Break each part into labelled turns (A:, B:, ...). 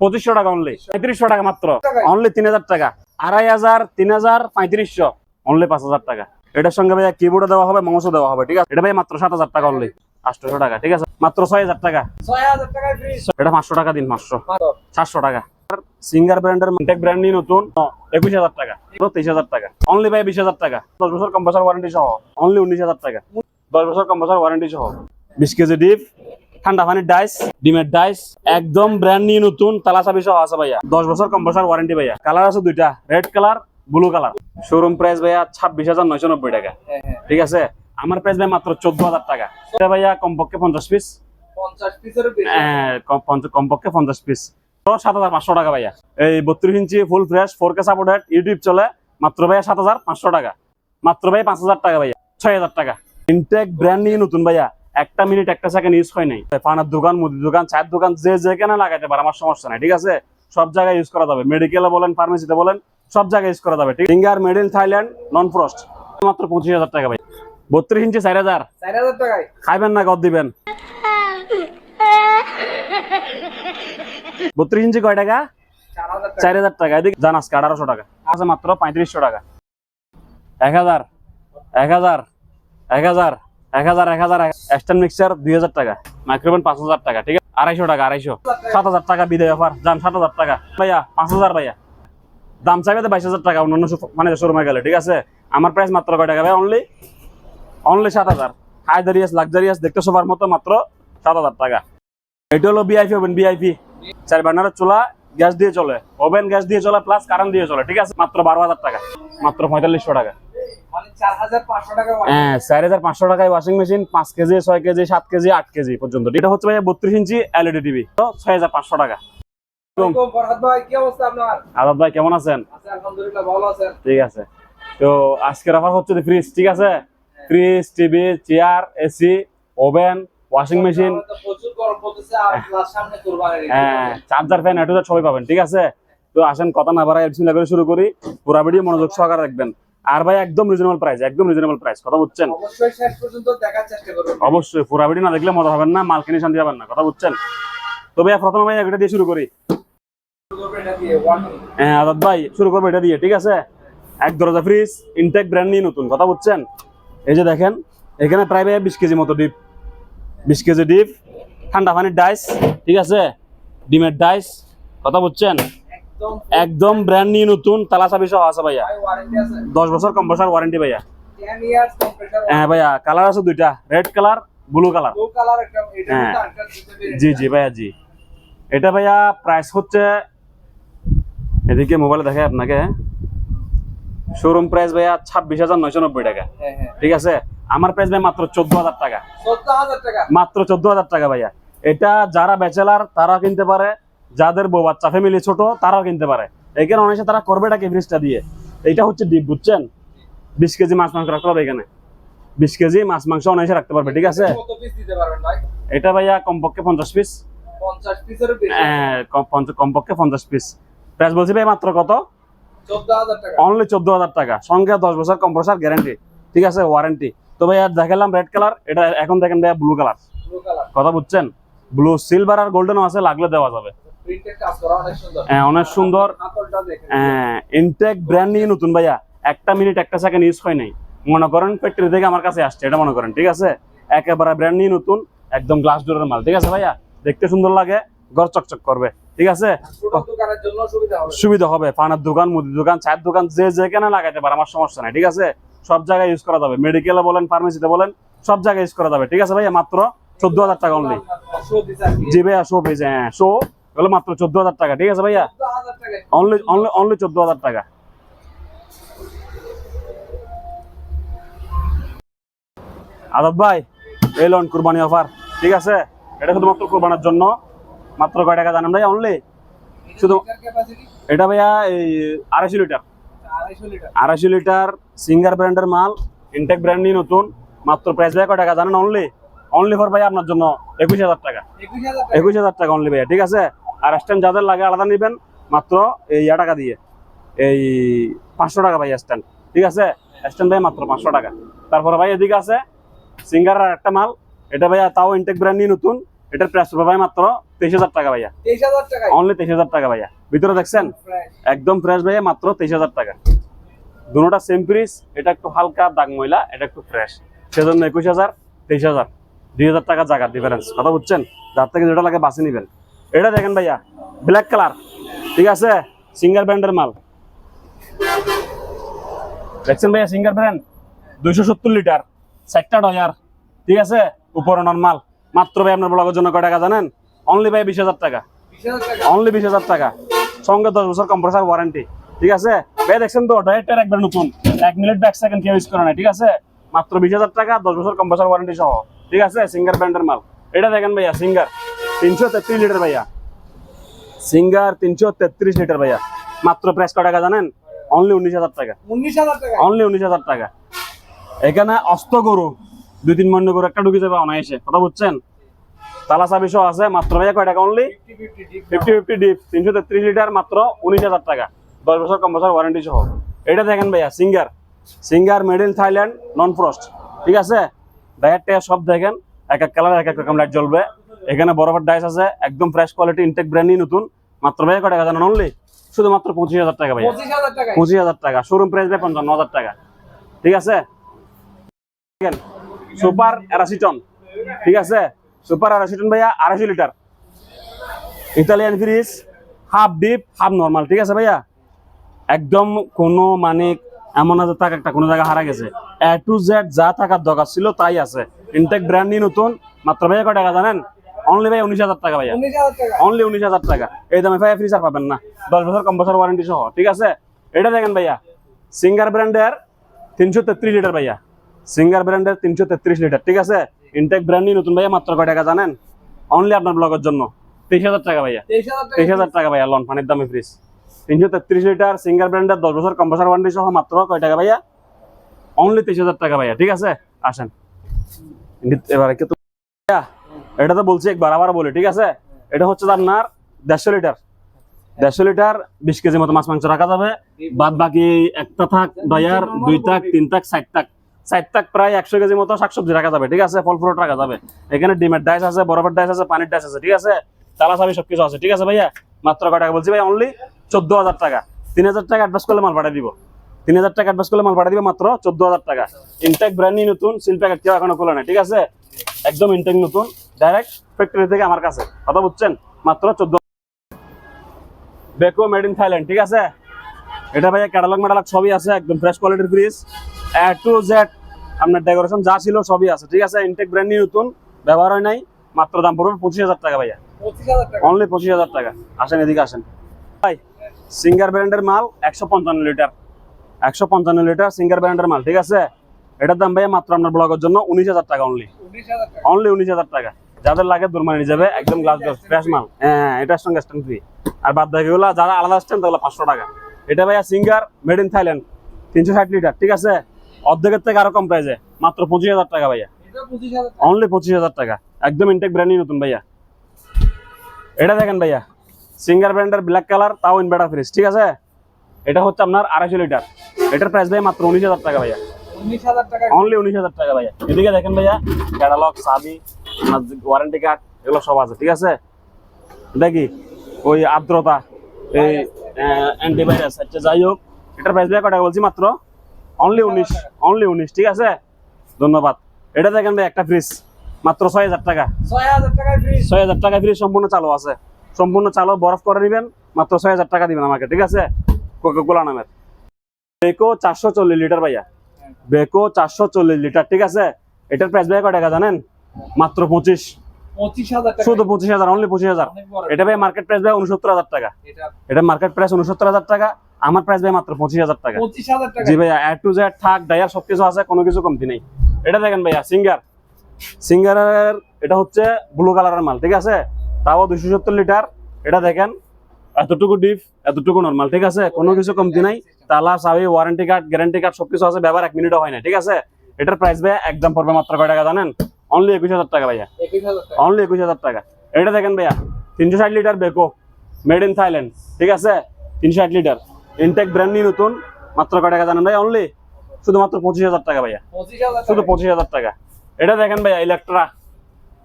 A: পঁচিশশো টাকা অনলি পঁয়ত্রিশশো টাকা মাত্র। অনলি তিন হাজার টাকা। আড়াই হাজার তিন হাজার পঁয়ত্রিশশো। অনলি পাঁচ হাজার টাকা। এটার সঙ্গে ভাইয়া কিবোর্ডে দেওয়া হবে মাংস দেওয়া হবে ঠিক আছে? এটা ভাই মাত্র সাত হাজার টাকা অনলি আটশোশো টাকা ঠিক আছে? মাত্র ছয় হাজার টাকা। এটা পাঁচশো টাকা দিন পাঁচশো। সাতশো টাকা। সিঙ্গার ব্র্যান্ডের টেক ব্র্যান্ড নিয়ে নতুন একুশ হাজার টাকা। তেইশ হাজার টাকা। অনলি ভাই বিশ হাজার টাকা। দশ বছর কম্পাসার ওয়ারেন্টি সহ। অনলি উনিশ হাজার টাকা। দশ বছর কম্পাসার ওয়ারেন্টি সহ। বিশ কেজি ডিপ ঠান্ডা পানির ডাইস ডিমের ডাইস একদম ব্র্যান্ড নিয়ে নতুন তালা চাবি সহ আছে ভাইয়া। দশ বছর কম্পাসার ওয়ারেন্টি ভাইয়া। কালার আছে দুইটা red colour blue colour showroom price ভাইয়া ছাব্বিশ হাজার নয়শো নব্বই টাকা।
B: হ্যাঁ হ্যাঁ।
A: ঠিক আছে? আমার প্রাইস ভাই মাত্র চোদ্দ হাজার টাকা। এটা ভাইয়া কমপক্ষে পঞ্চাশ পিস হ্যাঁ, কমপক্ষে পঞ্চাশ পিস সাত হাজার পাঁচশো টাকা ভাইয়া। এই বত্রিশ ইঞ্চি full fresh four K supported YouTube চলে। মাত্র ভাইয়া সাত হাজার পাঁচশো টাকা। মাত্র ভাই পাঁচ হাজার টাকা ভাইয়া। ছয় হাজার টাকা। ইনটেক ব্র্যান্ড নিয়ে নতুন ভাইয়া। একটা মিনিট একটা সেকেন্ড ইউজ হয় নাই। পানার দোকান মুদির দোকান চায়ের দোকান যে যেখানে লাগাইতে পারে আমার সমস্যা নাই ঠিক আছে? সব জায়গায় ইউজ করা যাবে। মেডিকেলে বলেন ফার্মেসিতে বলেন সব জায়গায় ইউজ করা যাবে finger made in Thailand non frost মাত্র পঁচিশ হাজার টাকা ভাই। বত্রিশ ইঞ্চি চার হাজার। খাইবেন না কত দিবেন। বত্রিশ ইঞ্চি কয় টাকা?
B: চার হাজার টাকা।
A: চার হাজার টাকা। এদিকে জান আজকে আঠারোশো টাকা। আছে মাত্র পঁয়ত্রিশশো টাকা। এক হাজার এক হাজার এক হাজার। এক হাজার এক হাজার দুই হাজার টাকা পাঁচ হাজার টাকা, ঠিক আছে? টাকা সাত হাজার টাকা সাত হাজার টাকা। পাঁচ হাজার দাম তো বাইশ হাজার টাকা মানে গেলে, ঠিক আছে? আমার প্রাইস মাত্র কয় টাকা ভাই? অনলি অনলি সাত হাজার। হাইদারিয়াস লাক্সারিয়াস, দেখতে সবার মতো মাত্র সাত হাজার টাকা। এটা হলো বিআইপি ওভেন বিআইপি চার বার্নারের চুলা, গ্যাস দিয়ে চলে ওভেন গ্যাস দিয়ে চলে প্লাস কারেন্ট দিয়ে চলে ঠিক আছে? মাত্র বারো হাজার টাকা। মাত্র পঁয়তাল্লিশশো টাকা। হ্যাঁ চার হাজার পাঁচশো টাকায় ওয়াশিং মেশিন পাঁচ কেজি ছয় কেজি সাত কেজি আট কেজি পর্যন্ত। এটা হচ্ছে ভাই বত্রিশ ইঞ্চি এলইডি টিভি তো ছয় হাজার পাঁচশো টাকা।
B: ওয়ালাইকুম ফরহাদ ভাই কি অবস্থা আপনার?
A: আজাদ ভাই কেমন আছেন?
B: আছে আলহামদুলিল্লাহ ভালো আছেন।
A: ঠিক আছে। তো আজকের অফার হচ্ছে ফ্রিজ ঠিক আছে? Fridge TV chair AC oven washing machine হ্যাঁ। চার্জার ফ্যান এটু সবাই পাবেন ঠিক আছে? তো আসেন কথা না বাড়াই বিসমিল্লাহ করে শুরু করি। পুরা ভিডিও মনোযোগ সহকারে রাখবেন আর ভাই একদম রিজনেবল প্রাইস একদম রিজনেবল প্রাইস কথা বুঝছেন?
B: অবশ্যই শেষ পর্যন্ত দেখার চেষ্টা করবেন
A: অবশ্যই পুরা ভিডিও না দেখলে মজা হবেন না মাল কিনে শান্তি পাবেন না কথা বুঝছেন? তো ভাইয়া প্রথমে ভাই এটা দিয়ে শুরু করি। হ্যাঁ আজাদ ভাই শুরু করব এটা দিয়ে ঠিক আছে? এক দরজা ফ্রিজ ইনটেক ব্র্যান্ড নিয়ে নতুন কথা বুঝছেন? এই যে দেখেন এখানে প্রায় ভাই বিশ কেজি মতো ডিপ বিশ কেজি ডিপ ঠান্ডা পানির ডাইস ঠিক আছে? ডিমের ডাইস কথা বুঝছেন?
B: একদম
A: ব্র্যান্ড নিয়ে নতুন তালা চাবি সহ আছে ভাইয়া। দশ বছর কম্পাসার ওয়ারেন্টি ভাইয়া।
B: 10 ইয়ার্স কম্প্রেসার
A: হ্যাঁ ভাইয়া কালার আছে দুইটা রেড কালার ব্লু কালার হ্যাঁ। জি জি ভাইয়া জি। এটা ভাইয়া প্রাইস হচ্ছে এদিকে মোবাইলে দেখে আপনাকে। শোরুম প্রাইস ভাইয়া ছাব্বিশ হাজার নয়শো নব্বই টাকা।
B: হ্যাঁ হ্যাঁ।
A: ঠিক আছে? আমার প্রাইস ভাই মাত্র চোদ্দ হাজার টাকা। মাত্র চোদ্দ হাজার টাকা ভাইয়া। এটা যারা ব্যাচেলার তারা কিনতে পারে। যাদের বউ বাচ্চা ফ্যামিলি ছোট তারাও কিনতে পারে। এখানে অনেকে তারা করবে টাকা ফ্রিজটা দিয়ে। এটা হচ্ছে ডিপ বুঝছেন? বিশ কেজি মাছ মাংস রাখতে পারবে এখানে। বিশ কেজি মাছ মাংস অনায়াসে রাখতে পারবে ঠিক আছে? এটা ভাইয়া কমপক্ষে পঞ্চাশ পিস
B: 50 পিসের বেশি?
A: হ্যাঁ, কমপক্ষে পঞ্চাশ পিস প্রাইস বলছি ভাই মাত্র কত? অনলি চোদ্দ হাজার টাকা। সঙ্গে দশ বছর কম্প্রেসার গ্যারান্টি ঠিক আছে ওয়ারেন্টি তো ভাইয়া দেখালাম রেড কালার এটা এখন দেখেন ভাইয়া ব্লু কালার কথা বুঝছেন? ব্লু সিলভার আর গোল্ডেনও আছে লাগলে দেওয়া যাবে।
B: অনেক সুন্দর।
A: হ্যাঁ, ইনটেক ব্র্যান্ড নিয়ে নতুন ভাইয়া। একটা মিনিট একটা সেকেন্ড ইউজ হয় নাই। মনে করেন ফ্যাক্টরি থেকে আমার কাছে আসছে এটা মনে করেন ঠিক আছে? একেবারে ব্র্যান্ড নিয়ে নতুন একদম গ্লাস ডোরের মাল ঠিক আছে ভাইয়া? দেখতে সুন্দর লাগে ঘর চকচক করবে ঠিক আছে?
B: সুবিধা হবে।
A: পানের দোকান মুদির দোকান চায়ের দোকান যে যেখানে লাগাইতে পারে আমার সমস্যা নাই ঠিক আছে? সব জায়গায় ইউজ করা যাবে। মেডিকেলে বলেন ফার্মেসিতে বলেন সব জায়গায় ইউজ করা যাবে ঠিক আছে ভাইয়া? মাত্র চোদ্দ হাজার টাকা অনলি জি ভাইয়া শো পেয়েছে হ্যাঁ শো হলো মাত্র চোদ্দ হাজার টাকা ঠিক আছে ভাইয়া? অনলি অনলি অনলি চোদ্দ হাজার টাকা। আজাদ ভাই এই লোন কুরবানি অফার ঠিক আছে? এটা শুধুমাত্র কুরবানের জন্য। মাত্র কয় টাকা জানেন ভাই অনলি শুধু- এটা ভাইয়া এই আড়াইশো লিটার। আড়াইশো লিটার সিঙ্গার ব্র্যান্ডের মাল ইনটেক ব্র্যান্ড নিয়ে নতুন। মাত্র প্রাইস ভাই কয় টাকা জানেন অনলি অনলি ফর ভাই আপনার জন্য একুশ হাজার টাকা। একুশ হাজার টাকা। অনলি ভাইয়া ঠিক আছে? আর স্ট্যান্ড যাদের লাগে আলাদা নেবেন মাত্র এই ইয়া টাকা দিয়ে। এই পাঁচশো টাকা ভাই স্ট্যান্ড ঠিক আছে? স্ট্যান্ড ভাই মাত্র পাঁচশো টাকা। তারপরে ভাই এদিকে আছে সিঙ্গার আর একটা মাল। এটা ভাইয়া তাও ইনটেক ব্র্যান্ড নিয়ে নতুন। এটার প্রাইস হবে ভাই মাত্র তেইশ হাজার টাকা ভাইয়া।
B: তেইশ হাজার টাকায়?
A: অনলি তেইশ হাজার টাকা ভাইয়া। ভিতরে দেখছেন? একদম ফ্রেশ ভাইয়া মাত্র তেইশ হাজার টাকা। দুটোটা সেম পিস এটা একটু হালকা দাগ ময়লা এটা একটু ফ্রেশ সেজন্য একুশ হাজার তেইশ হাজার। দুই হাজার টাকা জায়গার ডিফারেন্স কথা বুঝছেন? যার থেকে যেটা লাগে বাসে নিবেন। এটা দেখেন ভাইয়া ব্ল্যাক কালার ঠিক আছে? সিঙ্গার ব্র্যান্ডের মাল। দেখছেন ভাইয়া সিঙ্গার ব্র্যান্ড দুইশো সত্তর লিটার সেক্টার ডয়ার ঠিক আছে? উপরে নর্মাল মাত্র ভাই আপনার ব্লগের জন্য কয় টাকা জানেন? অনলি ভাই বিশ হাজার টাকা। অনলি বিশ হাজার টাকা। সঙ্গে দশ বছর কম্প্রেসার ওয়ারেন্টি ঠিক আছে? ভাই দেখছেন তো ডাইরেক্টার একবার নতুন। এক মিনিট ব্যাক সেকেন্ড কেউ ইউজ করে না ঠিক আছে? মাত্র বিশ হাজার টাকা, দশ বছর কম্প্রেসার ওয়ারেন্টি সহ, ঠিক আছে? সিঙ্গার ব্র্যান্ডের মাল। এটা দেখেন ভাইয়া সিঙ্গার তিনশো তেত্রিশ লিটার ভাইয়া। সিঙ্গার তিনশো তেত্রিশ লিটার ভাইয়া। মাত্র প্রাইস কত টাকা জানেন? অনলি উনিশ হাজার টাকা।
B: উনিশ হাজার টাকা।
A: অনলি উনিশ হাজার টাকা। এখানে অস্ত গরু দুই তিন মন্ড গরু একটা ঢুকে যাবে অনায়াসে। কথা বুঝছেন? তালা চাবি আছে মাত্র ভাইয়া কয় টাকা অনলি
B: ফিফটি ফিফটি ডিপ
A: তিনশো তেত্রিশ লিটার মাত্র উনিশ হাজার টাকা। দশ বছর কম বছর ওয়ারেন্টি সহ। এটা দেখেন ভাইয়া Singer Singer made in Thailand non frost ঠিক আছে? টায়ার সব দেখেন এক এক কালার এক এক রকম লাইট জ্বলবে। এখানে বরফের ডাইস আছে একদম ফ্রেশ কোয়ালিটি ইনটেক ব্র্যান্ডই নতুন। মাত্র ভাইয়া কয় টাকা জানেন? অনলি শুধুমাত্র পঁচিশ হাজার টাকা ভাইয়া।
B: পঁচিশ হাজার
A: টাকা। শোরুম প্রাইস ভাই পঞ্চান্ন হাজার টাকা। ঠিক আছে? সুপার অ্যারাসিটন ঠিক আছে? সুপার অ্যারাসিটন ভাইয়া আড়াইশো litre. Italian fridge half deep half normal ঠিক আছে ভাইয়া? একদম কোনো মানে এমন আছে টাকা একটা কোনো জায়গা হারা গেছে। এ টু জেড যা থাকার দরকার ছিল তাই আছে। ইনটেক ব্র্যান্ড নিয়ে নতুন। মাত্র ভাইয়া কয় টাকা জানেন? অনলি ভাই উনিশ হাজার টাকা ভাইয়া। অনলি উনিশ হাজার টাকা। এই দামে ভাইয়া ফ্রিজ আর পাবেন না। দশ বছর কম বছর ওয়ারেন্টি সহ ঠিক আছে? এটা দেখেন ভাইয়া। সিঙ্গার ব্র্যান্ডের তিনশো তেত্রিশ লিটার ভাইয়া। সিঙ্গার ব্র্যান্ডের তিনশো তেত্রিশ লিটার ঠিক আছে? ইনটেক ব্র্যান্ডই নতুন ভাইয়া মাত্র কয় টাকা জানেন? অনলি আপনার ব্লগের জন্য। তেইশ হাজার টাকা ভাইয়া।
B: তেইশ হাজার টাকা
A: ভাইয়া লন পানির দামে ফ্রিজ তিনশো তেত্রিশ লিটার সিঙ্গার ব্র্যান্ডের দশ বছর কম বছর ওয়ারেন্টি সহ মাত্র কয় টাকা ভাইয়া? অনলি তেইশ হাজার টাকা ভাইয়া ঠিক আছে? আসেন। এবার এটা তো বলছি একবার আবার বলি, ঠিক আছে? এটা হচ্ছে আপনার দেড়শো লিটার। দেড়শো লিটার বিশ কেজি মতো মাছ মাংস রাখা যাবে। বাদ বাকি একটা থাক ডয়ার দুই থাক, তিন থাক, চার থাক। চার থাক প্রায় একশো কেজি মতো শাকসবজি রাখা যাবে, ঠিক আছে? ফল ফ্রুট রাখা যাবে। এখানে ডিমের ডাইস আছে, বরফের ডাইস আছে, পানির ডাইস আছে, ঠিক আছে? তালা চাবি সবকিছু আছে, ঠিক আছে ভাইয়া? মাত্র কয় টাকা বলছি ভাই? অনলি চোদ্দ হাজার টাকা। তিন হাজার টাকা অ্যাডভান্স করলে মাল পাঠিয়ে দিব। তিন হাজার টাকা অ্যাডভান্স করলে মাল পাঠিয়ে দিব মাত্র চোদ্দ হাজার টাকা। ইনটেক ব্র্যান্ডই নতুন সিল প্যাকেট কেউ এখনও খোলা নাই, ঠিক আছে? একদম ইনটেক নতুন। ডাইরেক্ট ফ্যাক্টরি থেকে আমার কাছে। কথা বুঝছেন? মাত্র চোদ্দ বেকো মেড ইন থাইল্যান্ড ঠিক আছে? এটা ভাইয়া ক্যাটালগ ম্যাটালগ সবই আছে একদম ফ্রেশ কোয়ালিটির ফ্রিজ এ টু জেড আপনার ডেকোরেশন যা ছিল সবই আছে ঠিক আছে? ইনটেক ব্র্যান্ডই নতুন ব্যবহার হয় নাই। মাত্র দাম পড়বে পঁচিশ হাজার টাকা ভাইয়া। অনলি পঁচিশ হাজার টাকা। আসেন এদিকে আসেন। ভাই সিঙ্গার ব্র্যান্ডের মাল একশো পঞ্চান্ন লিটার একশো পঞ্চান্ন লিটার সিঙ্গার ব্র্যান্ডের মাল ঠিক আছে? এটার দাম ভাইয়া মাত্র আপনার ব্লগের জন্য উনিশ হাজার টাকা অনলি অনলি উনিশ হাজার টাকা। যাদের লাগে দুর্মানি যাবে, একদম গ্লাস গ্লাস ফ্রেশ মাল। হ্যাঁ এটার সঙ্গে স্ট্যান্ড ফ্রি আর বাদ বাকিগুলো যারা আলাদা স্ট্যান্ড তাহলে পাঁচশো টাকা। এটা ভাইয়া সিঙ্গার মেড ইন থাইল্যান্ড তিনশো ষাট লিটার ঠিক আছে? অর্ধেকের থেকে আরও কম প্রাইসে মাত্র পঁচিশ হাজার টাকা ভাইয়া। অনলি পঁচিশ হাজার টাকা। একদম ইনটেক ব্র্যান্ডই নতুন ভাইয়া। এটা দেখেন ভাইয়া সিঙ্গার ব্র্যান্ডের ব্ল্যাক কালার তাও ইনভার্টার ফ্রিজ ঠিক আছে? এটা হচ্ছে আপনার আড়াইশো লিটার এটার প্রাইস ভাই মাত্র উনিশ হাজার টাকা ভাইয়া। অনলি উনিশ হাজার টাকা ভাইয়া। এদিকে দেখেন ভাইয়া ক্যাটালগ সাবি ওয়ারেন্টি কার্ড এগুলো সব আছে ঠিক আছে? দেখি ওই আর্দ্রতা এই অ্যান্টিভাইরাস আচ্ছা যাই হোক এটার প্রাইস ভাইয়া কটা বলছি মাত্র? অনলি উনিশ অনলি উনিশ ঠিক আছে? ধন্যবাদ। এটা দেখেন ভাই একটা ফ্রিজ মাত্র ছয় হাজার টাকা।
B: ছয় হাজার টাকায়
A: ছয় হাজার টাকা ফ্রিজ সম্পূর্ণ চালু আছে। সম্পূর্ণ চালু বরফ করে নেবেন মাত্র ছয় হাজার টাকা দিবেন আমাকে ঠিক আছে? কোকা কোলা নামের। বেকো চারশো চল্লিশ লিটার ভাইয়া। বেকো চারশো চল্লিশ লিটার ঠিক আছে? এটার প্রাইস ভাই কয় টাকা জানেন? মাত্র পঁচিশ।
B: পঁচিশ
A: শুধু পঁচিশ হাজার অনলি পঁচিশ হাজার। এটা ভাই মার্কেট প্রাইস ভাই উনসত্তর হাজার টাকা।
B: এটা
A: মার্কেট প্রাইস উনসত্তর হাজার টাকা আমার প্রাইস ভাই মাত্র পঁচিশ হাজার টাকা। জি এ টু জেড থাক ডায়ার সবকিছু আছে কোনো কিছু কমতি নেই। এটা দেখেন ভাইয়া সিঙ্গার সিঙ্গারের এটা হচ্ছে ব্লু কালারের মাল ঠিক আছে? তাও দুইশো সত্তর লিটার এটা দেখেন এতটুকু ডিপ এতটুকু নর্মাল ঠিক আছে? কোনো কিছু কমতি নাই। তালা চাবি ওয়ারেন্টি কার্ড গ্যারান্টি কার্ড সবকিছু আছে ব্যবহার এক মিনিটও হয় না ঠিক আছে? এটার প্রাইস ভাইয়া একদম পড়বে মাত্র কয় টাকা জানেন? অনলি একুশ হাজার টাকা ভাইয়া। অনলি একুশ হাজার টাকা। এটা দেখেন ভাইয়া তিনশো ষাট litre Beko made in Thailand ঠিক আছে? তিনশো ষাট লিটার ইনটেক ব্র্যান্ড নতুন মাত্র কয় টাকা জানেন ভাই অনলি শুধুমাত্র পঁচিশ হাজার টাকা ভাইয়া। শুধু পঁচিশ হাজার টাকা। এটা দেখেন ভাইয়া ইলেকট্রা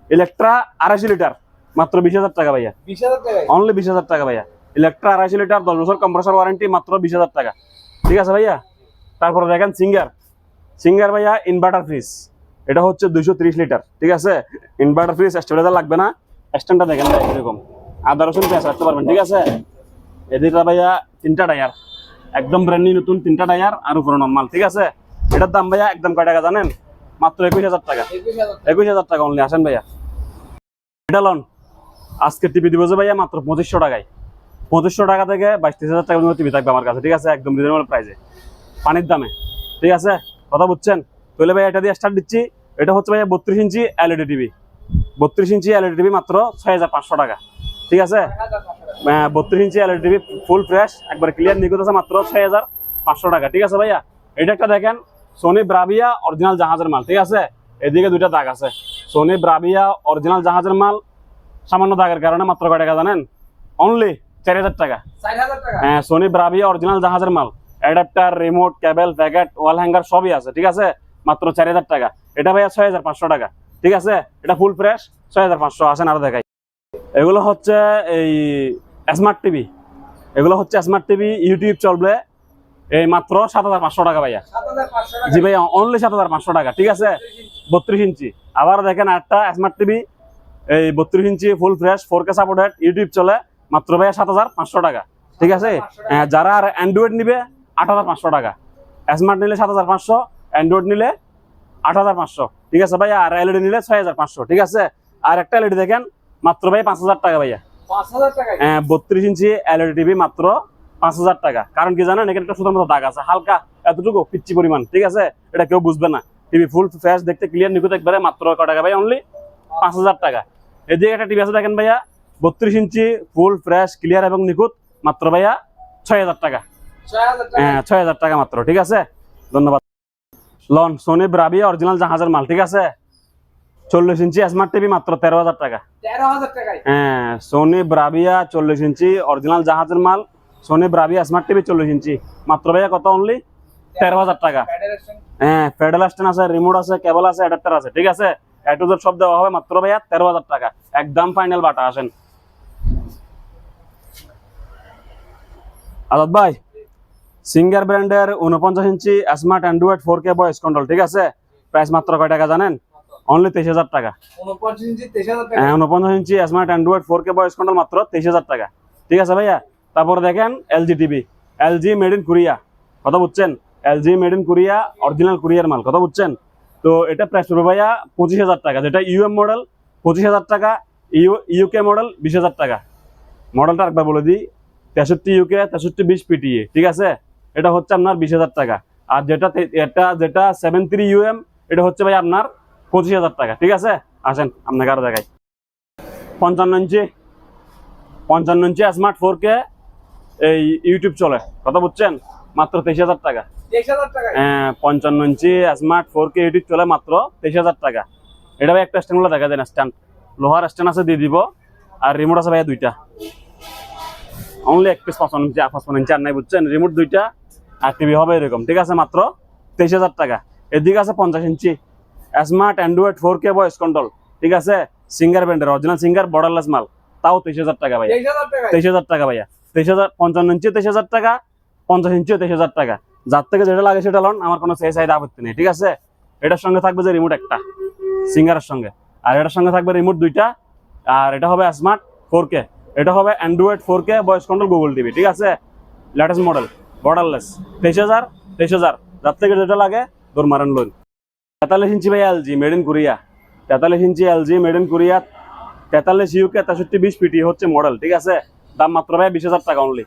A: ইলেকট্রা আড়াইশো লিটার মাত্র বিশ হাজার টাকা ভাইয়া। অনলি বিশ হাজার টাকা ভাইয়া। ইলেকট্রা আড়াইশো লিটার দশ বছর কম্প্রেসর ওয়ারেন্টি মাত্র বিশ হাজার টাকা। ঠিক আছে ভাইয়া? তারপরে দেখেন সিঙ্গার। সিঙ্গার ভাইয়া ইনভার্টার ফ্রিজ এটা হচ্ছে দুইশো ত্রিশ লিটার, ঠিক আছে? ইনভার্টার ফ্রিজ স্টেবিলাইজার লাগবে না। স্ট্যান্ডটা দেখেন এরকম আদা, রসুন, পেঁয়াজ রাখতে পারবেন, ঠিক আছে? এদিকটা ভাইয়া তিনটা টায়ার একদম ব্র্যান্ড নতুন তিনটা টায়ার আর উপরে নর্মাল ঠিক আছে? এটার দাম ভাইয়া একদম কয় টাকা জানেন? মাত্র একুশ হাজার টাকা।
B: একুশ হাজার টাকা
A: অনলি আসেন ভাইয়া। এটা লন আজকে টিভি দিব যে ভাইয়া মাত্র পঁচিশশো টাকায়। পঁচিশশো টাকা থেকে বাইশ তিরিশ হাজার টাকার টিভি থাকবে আমার কাছে, ঠিক আছে? একদম রিজনেবল প্রাইসে পানির দামে, ঠিক আছে? কথা বুঝছেন? তাহলে ভাইয়া এটা দিয়ে স্টার্ট দিচ্ছি। এটা হচ্ছে ভাইয়া বত্রিশ ইঞ্চি এলইডি টিভি। বত্রিশ ইঞ্চি এলইডি টিভি মাত্র ছয় হাজার পাঁচশো টাকা, ঠিক আছে?
B: টাকা
A: বত্রিশ ইঞ্চি এলইডি টিভি ফুল ফ্রেশ একবার ক্লিয়ার নিখুঁত আছে মাত্র ছয় হাজার পাঁচশো টাকা, ঠিক আছে ভাইয়া? এটা একটা দেখেন সোনি ব্রাভিয়া অরিজিনাল জাহাজের মাল, ঠিক আছে? এদিকে দুইটা দাগ আছে। সোনি ব্রাভিয়া অরিজিনাল জাহাজের মাল, সামান্য দাগের কারণে মাত্র কয় টাকা জানেন? অনলি চার হাজার টাকা। হ্যাঁ সোনি ব্রাভিয়া অরিজিনাল জাহাজের মাল। Adapter remote cable packet wall hanger সবই আছে ঠিক আছে? মাত্র চার হাজার টাকা। এটা ভাইয়া ছয় হাজার পাঁচশো টাকা ঠিক আছে? এটা ফুল ফ্রেশ ছয় হাজার পাঁচশো আসেন আরও দেখাই। এগুলো হচ্ছে এই স্মার্ট টিভি এগুলো হচ্ছে স্মার্ট টিভি ইউটিউব চলবে। এই মাত্র সাত হাজার পাঁচশো টাকা ভাইয়া। জি ভাইয়া অনলি সাত হাজার পাঁচশো টাকা ঠিক আছে? বত্রিশ ইঞ্চি। আবার দেখেন একটা স্মার্ট টিভি এই বত্রিশ ইঞ্চি full fresh four K supported YouTube চলে। মাত্র ভাইয়া সাত হাজার পাঁচশো টাকা ঠিক আছে? হ্যাঁ, যারা আর অ্যান্ড্রয়েড নিবে আট হাজার পাঁচশো টাকা। স্মার্ট নিলে সাত হাজার পাঁচশো অ্যান্ড্রয়েড নিলে আট হাজার পাঁচশো ঠিক আছে ভাইয়া? আর এলইডি নিলে ছয় হাজার পাঁচশো ঠিক আছে? আর একটা এলইডি দেখেন মাত্র ভাই পাঁচ হাজার টাকা ভাইয়া।
B: টাকায়?
A: বত্রিশ ইঞ্চি এলইডি টিভি মাত্র পাঁচ হাজার টাকা। কারণ কি জানেন এখানে একটা সুতার মতো দাগ আছে হালকা এতটুকু পিচ্ছি পরিমাণ ঠিক আছে? এটা কেউ বুঝবে না। টিভি ফুল ফ্রেশ দেখতে ক্লিয়ার নিখুঁত একবারে মাত্র ক টাকা ভাই অনলি পাঁচ হাজার টাকা। এদিকে একটা টিভি আছে দেখেন ভাইয়া বত্রিশ ইঞ্চি ফুল ফ্রেশ ক্লিয়ার এবং নিখুঁত। মাত্র ভাইয়া ছয় হাজার টাকা। হ্যাঁ ছয় হাজার টাকা মাত্র ঠিক আছে? ধন্যবাদ। লন সোনি ব্রাভিয়া অরিজিনাল জাহাজের মাল ঠিক আছে? চল্লিশ ইঞ্চি স্মার্ট টিভি মাত্র তেরো হাজার টাকা। হ্যাঁ সোনি ব্রাভিয়া চল্লিশ ইঞ্চি অরিজিনাল জাহাজের মাল। সোনি ব্রাভিয়া স্মার্ট টিভি চল্লিশ ইঞ্চি। মাত্র ভাইয়া কত অনলি তেরো হাজার টাকা। হ্যাঁ ফেডারেল স্ট্যান্ড আছে রিমোট আছে কেবল আছে অ্যাডাপ্টার আছে ঠিক আছে? এটুজের সব দেওয়া হবে মাত্র ভাইয়া তেরো হাজার টাকা। একদম ফাইনাল বাটা আসেন। আজাদ ভাই সিঙ্গার ব্র্যান্ডের উনপঞ্চাশ ইঞ্চি smart Android four K voice control ঠিক আছে? প্রাইস মাত্র কয় টাকা জানেন? অনলি তেইশ হাজার টাকা। হ্যাঁ উনপঞ্চাশ ইঞ্চি smart Android four K voice control মাত্র তেইশ হাজার টাকা। ঠিক আছে ভাইয়া? তারপর দেখেন LG TV LG made in Korea কথা বুঝছেন? LG made in Korea original কোরিয়ার মাল কথা বুঝছেন? তো এটা প্রাইস পড়বে ভাইয়া পঁচিশ হাজার টাকা। যেটা ইউএম মডেল পঁচিশ হাজার টাকা। ইউ ইউকে মডেল বিশ হাজার টাকা। মডেলটা একবার বলে দিই। তেষট্টি ইউকে তেষট্টি বিশ পিটিএ ঠিক আছে? এটা হচ্ছে আপনার বিশ হাজার টাকা। আর যেটা এটা যেটা সেভেন থ্রি ইউএম এটা হচ্ছে ভাই আপনার পঁচিশ হাজার টাকা ঠিক আছে? আসেন আপনাকে আরও দেখাই। পঞ্চান্ন ইঞ্চি পঞ্চান্ন ইঞ্চি স্মার্ট ফোর কে এই ইউটিউব চলে কথা বুঝছেন? মাত্র তেইশ হাজার টাকা। হ্যাঁ, পঞ্চান্ন ইঞ্চি স্মার্ট ফোর কে ইউটিউব চলে মাত্র তেইশ হাজার টাকা। এটা ভাই একটা স্ট্যান্ড দেখা যায় না স্ট্যান্ড লোহার স্ট্যান্ড আছে দিয়ে দিব আর রিমোট আছে ভাইয়া দুইটা। অনলি এক পিস পাঁচপান্ন ইঞ্চি পাঁচপান্ন ইঞ্চি আর নাই বুঝছেন? রিমোট দুইটা আর টিভি হবে এরকম ঠিক আছে? মাত্র তেইশ হাজার টাকা। এদিকে আছে পঞ্চাশ ইঞ্চি। Smart Android four K voice control ঠিক আছে? সিঙ্গার ব্র্যান্ডের অরিজিনাল সিঙ্গার বর্ডারলেস মাল। তাও তেইশ হাজার টাকা ভাই
B: তেইশ হাজার টাকায়?
A: তেইশ হাজার টাকা ভাইয়া। তেইশ হাজার পঞ্চান্ন ইঞ্চি তেইশ হাজার টাকা পঞ্চাশ ইঞ্চিও তেইশ হাজার টাকা। যার থেকে যেটা লাগে সেটা লন আমার কোনো সেই সাইড আপত্তি নেই ঠিক আছে? এটার সঙ্গে থাকবে যে রিমোট একটা সিঙ্গারের সঙ্গে। আর এটার সঙ্গে থাকবে রিমোট দুইটা আর এটা হবে স্মার্ট ফোর কে এটা হবে Android four K voice control Google TV ঠিক আছে? লেটেস্ট মডেল বর্ডারলেস তেইশ হাজার তেইশ হাজার, যার থেকে যেটা লাগে দৌড় মারেন লোন তেতাল্লিশ ইঞ্চি ভাই এলজি মেড ইন কোরিয়া তেতাল্লিশ inch LG made in Korea তেতাল্লিশ ইউকে তেষট্টি বিশ পিটি হচ্ছে মডেল ঠিক আছে? দাম মাত্র ভাই বিশ হাজার টাকা অনলি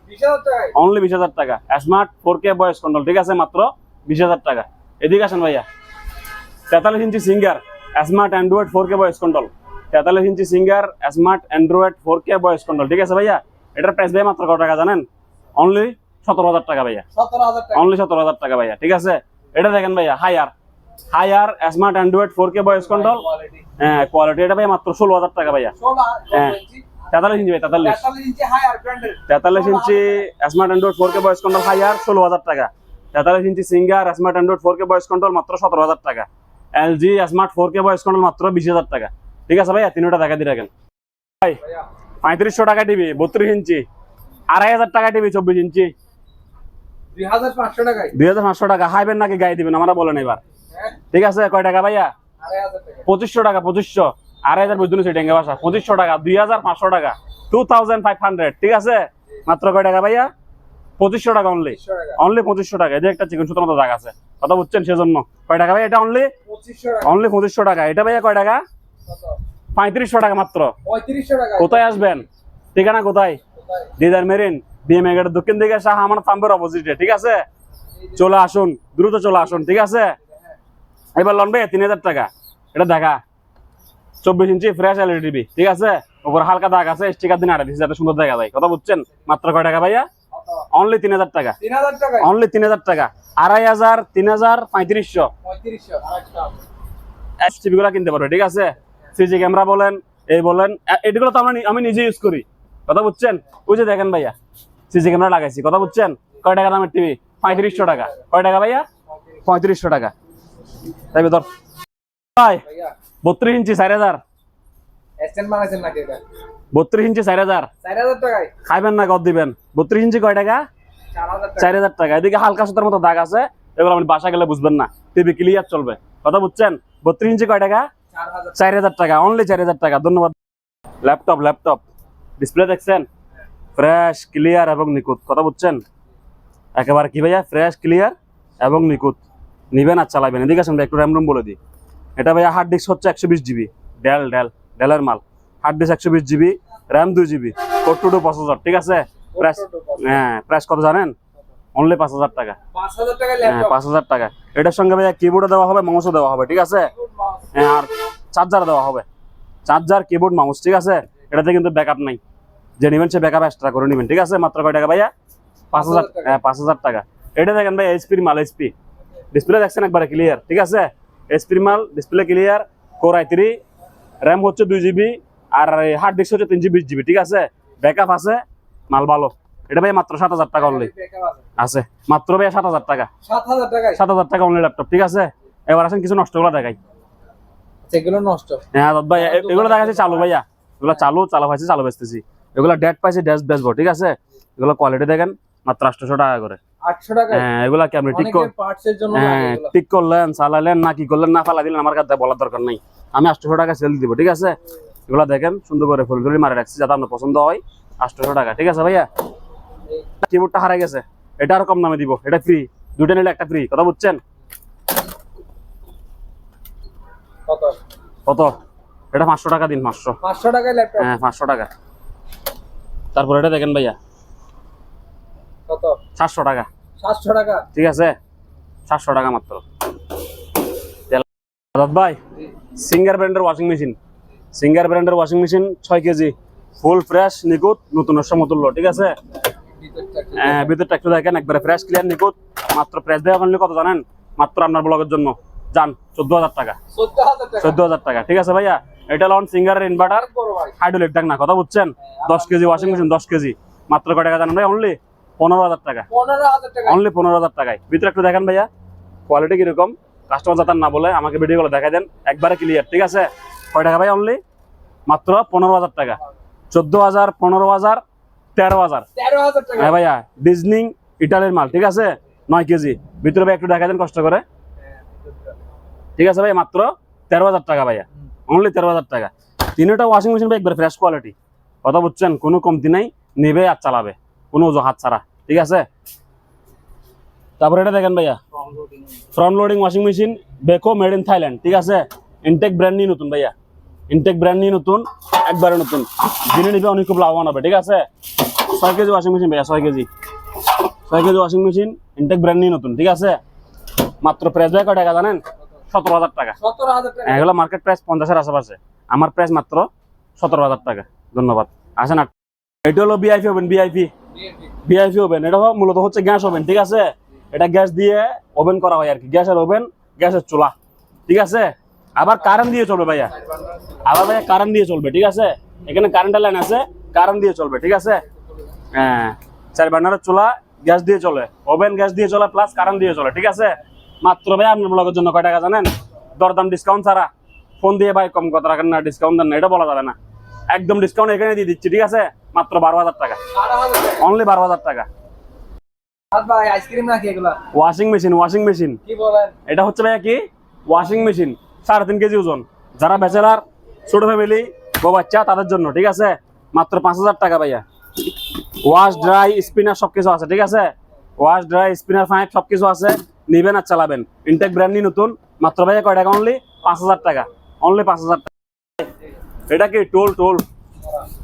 A: অনলি বিশ হাজার টাকা। Smart four K voice control ঠিক আছে? মাত্র বিশ হাজার টাকা। এদিকে আসেন ভাইয়া। তেতাল্লিশ ইঞ্চি Singer smart Android four K voice control তেতাল্লিশ ইঞ্চি Singer smart Android four K voice control ঠিক আছে ভাইয়া? এটার প্রাইস ভাই মাত্র কত টাকা জানেন? অনলি সতেরো হাজার টাকা ভাইয়া। অনলি সতেরো হাজার টাকা ভাইয়া ঠিক আছে? এটা দেখেন ভাইয়া Haier Haier smart Android four K voice control হ্যাঁ কোয়ালিটি এটা ভাই মাত্র ষোলো হাজার টাকা ভাইয়া। হ্যাঁ। তেতাল্লিশ ইঞ্চি ভাই তেতাল্লিশ।
B: তেতাল্লিশ ইঞ্চি
A: smart Android four K voice control Haier ষোলো হাজার টাকা। তেতাল্লিশ ইঞ্চি Singer smart Android four K voice control মাত্র সতেরো হাজার টাকা। L LG smart four K voice control মাত্র বিশ হাজার টাকা। ঠিক আছে ভাইয়া তিনটা টাকা দিয়ে রাখেন। ভাই পঁয়ত্রিশশো টাকা টিভি বত্রিশ ইঞ্চি আড়াই হাজার টাকা টিভি চব্বিশ ইঞ্চি।
B: দুই হাজার পাঁচশো
A: টাকা হাইবেন নাকি গায়ে দিবেন আমরা বলেন এবার।
B: হ্যাঁ।
A: ঠিক আছে কয় টাকা ভাইয়া? পঁচিশশো টাকা পঁচিশশো। আড়াই হাজার বুঝুন সেটা বাসা পঁচিশশো টাকা দুই হাজার পাঁচশো টাকা টু থাউজেন্ড ফাইভ হান্ড্রেড ঠিক আছে? মাত্র কয় টাকা ভাইয়া? পঁচিশশো টাকা অনলি অনলি পঁচিশশো টাকা। এই যে একটা চিকেন সুতোর মতো দাগ আছে। কথা বুঝছেন সেজন্য। কয় টাকা ভাই এটা অনলি
B: পঁচিশশো টাকা।
A: অনলি পঁচিশশো টাকা। এটা ভাইয়া কয় টাকা? পঁয়ত্রিশশো টাকা মাত্র। কোথায় আসবেন? ঠিকানা কোথায়? দিদার মেরিন বিএম এগারো দক্ষিণ দিকে শাহ আমার থাম্বের অপোজিটে ঠিক আছে? চলে আসুন দ্রুত চলে আসুন ঠিক আছে? এবার লন ভাই তিন হাজার টাকা। এটা দেখা। চব্বিশ ইঞ্চি ফ্রেশ এলইডি টিভি ঠিক আছে? উপর হালকা দাগ আছে স্টিকার দিন আড়াই যাতে সুন্দর দেখা যায়। কথা বুঝছেন? মাত্র কয় টাকা ভাইয়া? অনলি তিন হাজার টাকা।
B: হাজার
A: অনলি তিন হাজার টাকা। আড়াই হাজার তিন হাজার পঁয়ত্রিশশো। টিভি গুলো কিনতে পারবে ঠিক আছে? সিজি ক্যামেরা বলেন এই বলেন এগুলো তো আমরা আমি নিজে ইউজ করি। কথা বুঝছেন? ওই যে দেখেন ভাইয়া সিজি ক্যামেরা লাগাইছি। কথা বুঝছেন? কয় টাকা দামের টিভি? পঁয়ত্রিশশো টাকা। কয় টাকা ভাইয়া? পঁয়ত্রিশশো টাকা। তাই ধর ভাই বত্রিশ ইঞ্চি চার হাজার। বত্রিশ ইঞ্চি চার হাজার।
B: চার
A: খাইবেন না কত দিবেন। বত্রিশ ইঞ্চি কয় টাকা?
B: চার হাজার টাকা।
A: চার হাজার টাকা। এদিকে হালকা সুতার মতো দাগ আছে। এগুলো আপনি বাসা গেলে বুঝবেন না। টিভি ক্লিয়ার চলবে। কথা বুঝছেন? বত্রিশ ইঞ্চি কয় টাকা?
B: চার হাজার
A: হাজার টাকা অনলি চার হাজার টাকা ধন্যবাদ। ল্যাপটপ ল্যাপটপ ডিসপ্লে দেখছেন? ফ্রেশ ক্লিয়ার এবং নিখুঁত কথা বুঝছেন? একেবারে কি ভাইয়া? ফ্রেশ ক্লিয়ার এবং নিখুঁত। নিবেন আর চালাবেন। এদিকে আসেন ভাই, একটু র্যাম রুম বলে দিই। এটা ভাইয়া হার্ড ডিস্ক হচ্ছে একশো বিশ জিবি ডেল ডেল ডেলের মাল। হার্ড ডিস্ক একশো বিশ জিবি র্যাম দুই GB four two two processor ঠিক আছে? প্রাইস হ্যাঁ প্রাইস কত জানেন? অনলি পাঁচ হাজার টাকা।
B: পাঁচ হাজার
A: হ্যাঁ
B: ল্যাপটপ
A: পাঁচ হাজার টাকা। এটার সঙ্গে ভাইয়া কিবোর্ডও দেওয়া হবে মাউসও দেওয়া হবে ঠিক আছে? আর চার্জার দেওয়া হবে। চার্জার কিবোর্ড মাউস ঠিক আছে? এটাতে কিন্তু ব্যাকআপ নাই। যে নেবেন সে ব্যাকআপ এক্সট্রা করে নেবেন ঠিক আছে? মাত্র কয় টাকা ভাইয়া? পাঁচ হাজার হ্যাঁ পাঁচ হাজার টাকা। এটা দেখেন ভাই এইচপির মাল এইচপি ডিসপ্লে দেখছেন একবারে ক্লিয়ার ঠিক আছে? এইচপির মাল display clear core i three RAM হচ্ছে দুই জিবি আর হার্ড ডিস্ক হচ্ছে তিনশো বিশ জিবি জিবি ঠিক আছে? ব্যাকআপ আছে মাল ভালো। এটা ভাই মাত্র সাত হাজার টাকা অনলি আছে। মাত্র ভাই সাত হাজার টাকা।
B: সাত হাজার টাকায়?
A: সাত হাজার টাকা অনলি ল্যাপটপ ঠিক আছে? এবার আসেন কিছু নষ্ট করা দেখাই।
B: সেগুলো নষ্ট
A: হ্যাঁ। এগুলো চালু ভাইয়া। এগুলো চালু চালু পাইছি চালু বেচতেছি। এগুলো ডেট পাইছি ড্যাশ বেচবো ঠিক আছে? এগুলো কোয়ালিটি দেখেন মাত্র আটশোশো টাকা করে। হ্যাঁ এগুলা কি আপনি ঠিক হ্যাঁ
B: এগুলো।
A: ঠিক করলেন চালালেন না কি করলেন না ফালা দিলেন আমার কাছে বলার দরকার নাই। আমি আটশোশো টাকা সেল দিব ঠিক আছে? এগুলো দেখেন সুন্দর করে ফুল ফুলি মারে রাখছি যাতে আপনার পছন্দ হয়। আটশোশো টাকা ঠিক আছে ভাইয়া? কিবোর্ডটা গেছে। এটা আরও কম দামে দিব এটা ফ্রি দুটো নিলে একটা ফ্রি কথা বুঝছেন?
B: কত?
A: এটা পাঁচশো টাকা দিন পাঁচশো।
B: পাঁচশো ল্যাপটপ
A: হ্যাঁ পাঁচশো টাকা। তারপর এটা দেখেন ভাইয়া।
B: কত?
A: সাতশো টাকা।
B: সাতশো টাকা?
A: ঠিক আছে? সাতশো টাকা মাত্র। ভাই সিঙ্গার ব্র্যান্ডের ওয়াশিং মেশিন সিঙ্গার ব্র্যান্ডের ওয়াশিং মেশিন ছয় কেজি। ফুল ফ্রেশ নিকুত নতুন সমতুল্য ঠিক আছে?
B: ভিতরটা কি?
A: হ্যাঁ, একটু দেখেন একবারে ফ্রেশ ক্লিয়ার নিকুত মাত্র প্রেস দেওয়া করলে কত জানেন? মাত্র আপনার ব্লগের জন্য। যান চোদ্দ হাজার টাকা।
B: চোদ্দ হাজার টাকা?
A: ঠিক আছে ভাইয়া? এটা লন সিঙ্গারের ইনভার্টার হাইড্রোলিক দেখ না কথা বুঝছেন? দশ কেজি ওয়াশিং মেশিন দশ কেজি। মাত্র কয় টাকা জানেন ভাই? অনলি পনেরো হাজার টাকা। অনলি পনেরো হাজার টাকায়। ভিতরে একটু দেখেন ভাইয়া কোয়ালিটি কীরকম? কাস্টমার যাতে না বলে আমাকে ভিডিও গুলো দেখা দেন একবারে ক্লিয়ার ঠিক আছে? কয় টাকা ভাই অনলি মাত্র পনেরো হাজার টাকা। চোদ্দ হাজার পনেরো হাজার তেরো হাজার। হ্যাঁ ভাইয়া ডিজনিং ইটালির মাল ঠিক আছে? নয় কেজি। ভিতরে ভাই একটু দেখা দেন কষ্ট করে।
B: হ্যাঁ।
A: ঠিক আছে ভাই, মাত্র তেরো হাজার টাকা ভাইয়া। অনলি তেরো হাজার টাকা। তিনটা ওয়াশিং মেশিন ভাই, একবার ফ্রেশ কোয়ালিটি কথা বুঝছেন? কোনো কমতি নাই, নেবে আর চালাবে। কোনো হাত ছাড়া। ঠিক আছে? তারপরে এটা দেখেন ভাইয়া। Front loading washing machine Beko made in Thailand ঠিক আছে? ইনটেক ব্র্যান্ড নিয়ে নতুন ভাইয়া। ইনটেক ব্র্যান্ড নিয়ে নতুন, একবারে নতুন। যিনি নিবে উনি খুব লাভবান হবে, ঠিক আছে? ছয় কেজি ওয়াশিং মেশিন ভাইয়া, ছয় কেজি। ছয় KG washing machine Intech brand নিয়ে নতুন, ঠিক আছে? মাত্র প্রাইস ভাই, কয় টাকা জানেন? সতেরো হাজার টাকা।
B: সতেরো হাজার টাকা।
A: এগুলো মার্কেট প্রাইস পঞ্চাশের আশেপাশে। আমার প্রাইস মাত্র সতেরো হাজার টাকা। ধন্যবাদ। আসেন আর এটা হলো BIP oven BIP BIP oven এটা হলো মূলত হচ্ছে গ্যাস ওভেন ঠিক আছে? এটা গ্যাস দিয়ে ওভেন করা হয় আর কি। গ্যাসের ওভেন গ্যাসের চুলা ঠিক আছে? আবার কারেন্ট দিয়ে চলবে ভাইয়া। আবার ভাইয়া কারেন্ট দিয়ে চলবে ঠিক আছে? এখানে কারেন্টের লাইন আছে কারেন্ট দিয়ে চলবে ঠিক আছে? হ্যাঁ চার বার্নারের চুলা গ্যাস দিয়ে চলে। ওভেন গ্যাস দিয়ে চলে প্লাস কারেন্ট দিয়ে চলে ঠিক আছে? মাত্র ভাই আপনার ব্লগের জন্য কয় টাকা জানেন? দরদাম ডিসকাউন্ট ছাড়া। ফোন দিয়ে ভাই কম কথা রাখেন না ডিসকাউন্ট দেন না এটা বলা যাবে না। একদম ডিসকাউন্ট এখানে দিয়ে দিচ্ছি ঠিক আছে? মাত্র বারো হাজার টাকা। অনলি বারো হাজার টাকা। ওয়াশিং মেশিন ওয়াশিং মেশিন এটা হচ্ছে ভাইয়া কি? ওয়াশিং মেশিন সাড়ে তিন কেজি ওজন। যারা ব্যাচেলার ছোট ফ্যামিলি বউ বাচ্চা তাদের জন্য ঠিক আছে? মাত্র পাঁচ হাজার টাকা ভাইয়া। ওয়াশ ড্রাই স্পিনার সবকিছু আছে ঠিক আছে? ওয়াশ ড্রাই স্পিনার ফাইভ সবকিছু আছে। নিবেন আর চালাবেন। ইনটেক ব্র্যান্ডই নতুন মাত্র ভাইয়া কয় টাকা? অনলি পাঁচ হাজার টাকা। অনলি পাঁচ হাজার টাকা। এটা কি টোল টোল?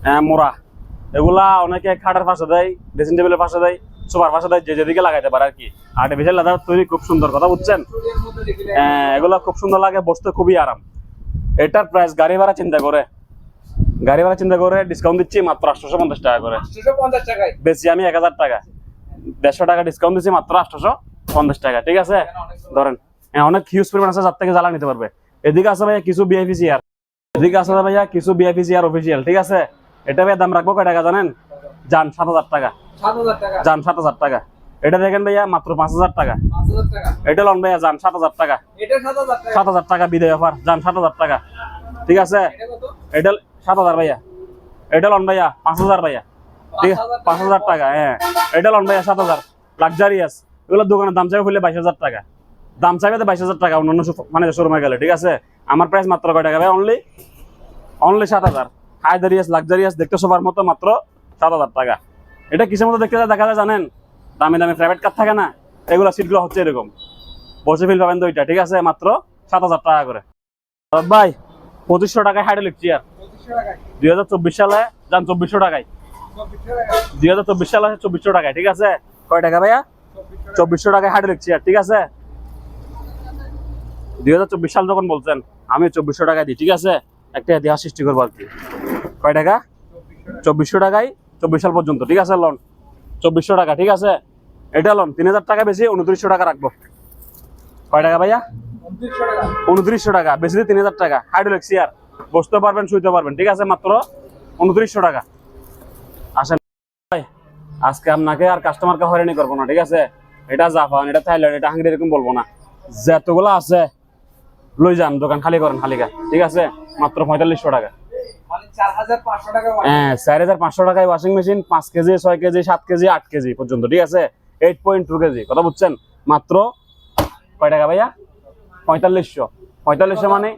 A: হ্যাঁ মোড়া। এগুলা অনেকে খাটের পাশে দেয় ড্রেসিং টেবিলের পাশে দেয় সোফার পাশে দেয় যে যেদিকে লাগাইতে পারে আর কি। আর্টিফিশিয়াল লেদার তৈরি খুব সুন্দর কথা বুঝছেন? হ্যাঁ, এগুলো খুব সুন্দর লাগে বসতে খুবই আরাম। এটার প্রাইস গাড়ি ভাড়া চিন্তা করে। গাড়ি ভাড়া চিন্তা করে ডিসকাউন্ট দিচ্ছি মাত্র আটশোশো পঞ্চাশ টাকা করে। বেশি আমি এক হাজার টাকা। দেড়শো টাকা ডিসকাউন্ট দিচ্ছি মাত্র আটশোশো। পঞ্চাশ টাকা ঠিক আছে? ধরেন। হ্যাঁ, অনেক হিউজ পরিমাণ আছে যার থেকে জ্বালা নিতে পারবে। এদিকে আছে ভাইয়া কিছু বিআইপি চেয়ার এদিকে আছে ভাইয়া কিছু বিআইপি চেয়ার অফিসিয়াল ঠিক আছে? এটা ভাইয়া দাম রাখব কয় টাকা জানেন? যান সাত হাজার টাকা। যান সাত হাজার টাকা। এটা দেখেন ভাইয়া মাত্র পাঁচ হাজার টাকা। এটা লন ভাইয়া যান সাত হাজার টাকা।
B: সাত হাজার টাকা।
A: বিদায় অফার যান সাত হাজার টাকা। ঠিক আছে?
B: এটা
A: সাত হাজার ভাইয়া। এটা লন ভাইয়া পাঁচ হাজার ভাইয়া। ঠিক আছে? পাঁচ হাজার টাকা। হ্যাঁ। এটা লন ভাইয়া সাত হাজার। লাক্সারিয়াস এগুলো দোকানের দাম চাইবে খুললে বাইশ হাজার টাকা। দাম চাইবে তো বাইশ হাজার টাকা অন্যান্য মানে শোরুমে গেলে ঠিক আছে? আমার প্রাইস মাত্র কয় টাকা ভাই? অনলি অনলি সাত হাজার। হাইদারিয়াস লাক্সারিয়াস দেখতে সবার মতো মাত্র সাত হাজার টাকা। এটা কিসের মতো দেখতে দেখা যায় জানেন? দামি দামি প্রাইভেট কার থাকে না? এগুলো সিটগুলো হচ্ছে এরকম। বসে ফিল পাবেন দুইটা ঠিক আছে? মাত্র সাত হাজার টাকা করে। ভাই পঁচিশশো টাকায় হাইড্রোলিক চেয়ার দুই হাজার চব্বিশ সালে যান চব্বিশশো টাকায়। দুই হাজার চব্বিশ সালে চব্বিশশো টাকায় ঠিক আছে? কয় টাকা ভাইয়া?
B: চব্বিশশো
A: টাকায় হাইড্রোলিক চেয়ার ঠিক আছে? দুই হাজার চব্বিশ সাল যখন বলছেন, আমি চব্বিশশো টাকা দিই, ঠিক আছে? একটা ইতিহাস সৃষ্টি করব আর কি। কয় টাকা? চব্বিশশো টাকায় চব্বিশ সাল পর্যন্ত, ঠিক আছে লোন চব্বিশশো টাকা, ঠিক আছে? এটা লোন তিন হাজার টাকা বেশি উনত্রিশশো টাকা রাখব। কয় টাকা ভাইয়া?
B: উনত্রিশশো টাকা,
A: বেশি তিন হাজার টাকা। হাইড্রোলিক চেয়ার বসতে পারবেন, শুইতে পারবেন, ঠিক আছে, মাত্র উনত্রিশশো টাকা। আজকে আপনাকে আর কাস্টমারকে হয়রানি করব না, ঠিক আছে? এটা জাপান, এটা থাইল্যান্ড, এটা হাঙ্গেরি এরকম বলব না। যতগুলো আছে, লই যান, দোকান খালি করেন, খালিকা, ঠিক আছে? মাত্র পঁয়তাল্লিশশো টাকা। হ্যাঁ চার হাজার পাঁচশো টাকায় ওয়াশিং মেশিন পাঁচ কেজি, ছয় কেজি, সাত কেজি, আট কেজি পর্যন্ত, ঠিক আছে? এইট পয়েন্ট টু কেজি, কথা বুঝছেন? মাত্র কয় টাকা ভাইয়া? পঁয়তাল্লিশশো। পঁয়তাল্লিশশো মানে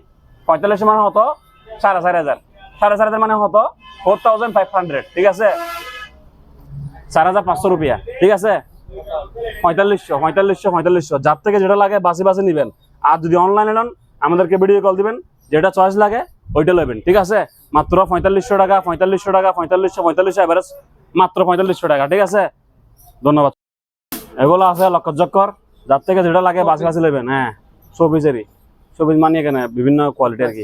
A: পঁয়তাল্লিশশো মানে হতো সাড়ে চার হাজার। সাড়ে চার হাজার মানে হতো ফোর থাউজেন্ড ফাইভ হান্ড্রেড ঠিক আছে? চার হাজার পাঁচশো রুপিয়া। ঠিক আছে? পঁয়তাল্লিশশো পঁয়তাল্লিশশো পঁয়তাল্লিশশো। যার থেকে যেটা লাগে বাসে বাসে নিবেন। আর যদি অনলাইনে নেন আমাদেরকে ভিডিও কল দিবেন। যেটা চয়েস লাগে ওইটা নেবেন ঠিক আছে? মাত্র পঁয়তাল্লিশশো টাকা পঁয়তাল্লিশশো টাকা পঁয়তাল্লিশশো পঁয়তাল্লিশশো এভারেজ মাত্র পঁয়তাল্লিশশো টাকা। ঠিক আছে? ধন্যবাদ। এগুলো আছে লক্ষ্য চক্কর। যার থেকে যেটা লাগে বাসি বাসি নেবেন হ্যাঁ। শোপিসেরই শোপিস মানে এখানে বিভিন্ন কোয়ালিটি আর কি।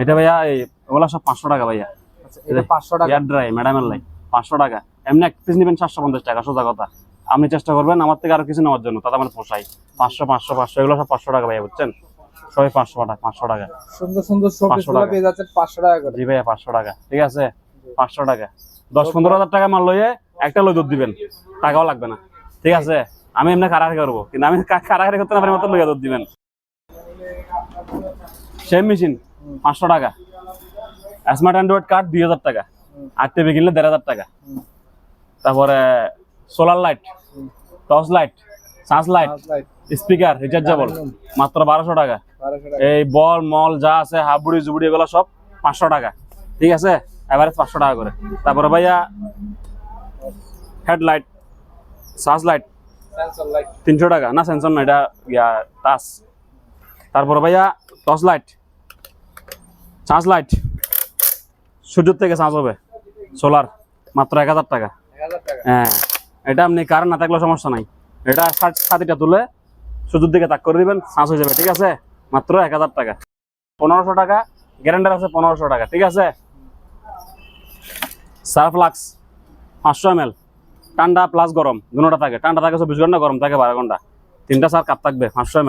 A: এটা। ভাইয়া এই এগুলো সব পাঁচশো টাকা ভাইয়া।
B: আচ্ছা, পাঁচশো টাকা।
A: ড্রাই ম্যাডামের লাই পাঁচশো টাকা। এমনি এক পিস নেবেন সাতশো পঞ্চাশ টাকা সোজা কথা। আপনি চেষ্টা করবেন আমার থেকে আরও কিছু নেওয়ার জন্য তাতে আমার পোষাই পাঁচশো পাঁচশো পাঁচশো এগুলো সব পাঁচশো টাকা ভাইয়া বুঝছেন? সবাই পাঁচশো টাকা পাঁচশো টাকা।
B: সুন্দর সুন্দর
A: পাঁচশো টাকা।
B: পেয়ে যাচ্ছেন পাঁচশো টাকা করে।
A: জি ভাইয়া পাঁচশো টাকা ঠিক আছে? পাঁচশো টাকা। দশ পনেরো হাজার টাকা মাল লইয়ে একটা লই দুধ দিবেন। টাকাও লাগবে না ঠিক আছে? আমি এমনি কারাকারি করব কিন্তু আমি কা- কারাকারি করতে না পারি মতো লইয়া দুধ দিবেন। সেম মেশিন পাঁচশো টাকা। স্মার্ট অ্যান্ড্রয়েড কার্ড দুই হাজার টাকা। আর টিভি কিনলে দেড় হাজার টাকা। তারপরে solar light torch light search light speaker rechargeable মাত্র বারোশো টাকা। এই বল মল যা আছে হাবুড়ি জুবুড়ি এগুলো সব পাঁচশো টাকা। ঠিক আছে? এভারেজ পাঁচশো টাকা করে। তারপরে ভাইয়া হেডলাইট সার্চ লাইট তিনশো টাকা। না সেন্সর না এটা ইয়া টাচ তারপরে ভাইয়া টর্চ লাইট চার্জ লাইট সূর্যের থেকে চার্জ হবে সোলার মাত্র এক হাজার টাকা। হ্যাঁ এটা আপনি কারেন্ট না থাকলেও সমস্যা নাই। এটা সাতিটা তুলে সূর্যের দিকে তাক করে দিবেন চার্জ হয়ে যাবে, ঠিক আছে? মাত্র এক হাজার টাকা। পনেরোশো টাকা, গ্যারান্টার আছে পনেরোশো টাকা, ঠিক আছে? সার্ফ লাক্স, পাঁচশো এম এল ঠান্ডা প্লাস গরম দুটোটা থাকে। ঠান্ডা থাকে চব্বিশ ঘণ্টা গরম থাকে বারো ঘণ্টা তিনটা সার কাপ থাকবে, পাঁচশো এম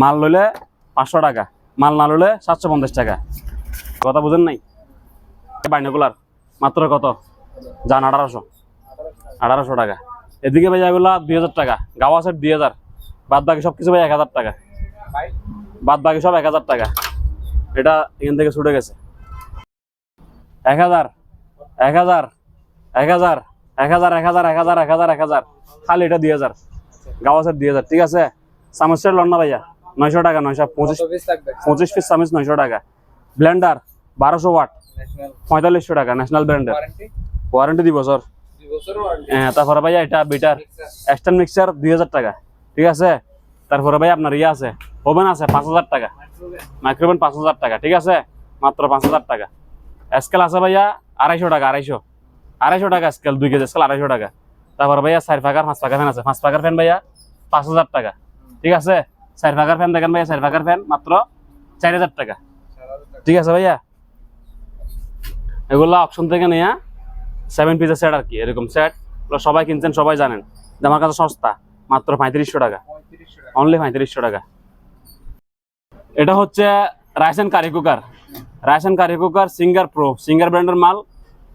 A: মাল লইলে পাঁচশো টাকা, মাল না লইলে সাতশো পঞ্চাশ টাকা। কথা বুঝেন নাই? বাইনকুলার, মাত্র কত? যান আঠারোশো। আঠারোশো টাকা। এদিকে ভাই এগুলা দুই হাজার টাকা গাওয়া সেট দুই হাজার বাদ বাকি সব কিছু ভাই এক হাজার টাকা। বাদ বাকি সব এক হাজার টাকা। এটা এখান থেকে ছুটে গেছে। এক হাজার এক হাজার এক হাজার এক হাজার এক হাজার এক হাজার এক হাজার এক হাজার। খালি এটা দুই হাজার। গাওয়াসের দুই হাজার ঠিক আছে? চামচের লন না ভাইয়া? নয়শো টাকা নয়শো পঁচিশ পঁচিশ পিস চামচ নয়শো টাকা। ব্লেন্ডার বারোশো ওয়াট পঁয়তাল্লিশশো টাকা ন্যাশনাল ব্র্যান্ডের
B: ওয়ারেন্টি
A: ওয়ারেন্টি দুই বছর
B: দুই বছর ওয়ারেন্টি
A: হ্যাঁ, তারপরে ভাইয়া এটা বিটার এক্সটার্ন মিক্সার দুই হাজার টাকা ঠিক আছে? তারপরে ভাই আপনার ইয়ে আছে ওভেন আছে পাঁচ হাজার টাকা মাইক্রোওভেন পাঁচ হাজার টাকা ঠিক আছে? মাত্র পাঁচ হাজার টাকা। স্কেল আছে ভাইয়া আড়াইশো টাকা আড়াইশো। আড়াইশো টাকা স্কেল দুই কেজি স্কেল আড়াইশো টাকা। তারপর ভাইয়া চার ফাঁকার পাঁচ ফাঁকার ফ্যান আছে। পাঁচ ফাঁকার ফ্যান ভাইয়া পাঁচ হাজার টাকা ঠিক আছে? চার ফাঁকার ফ্যান দেখেন ভাইয়া চার ফাঁকার ফ্যান মাত্র চার হাজার টাকা ঠিক আছে ভাইয়া? এগুলো অপশন থেকে নেয়া সেভেন পিসের সেট আর কি, এরকম সেট সবাই কিনছেন, সবাই জানেন। যে আমার কাছে সস্তা, মাত্র পঁয়ত্রিশশো টাকা। অনলি পঁয়ত্রিশশো টাকা। এটা হচ্ছে Ryzen curry cooker Ryzen curry cooker Singer pro Singer ব্র্যান্ডের মাল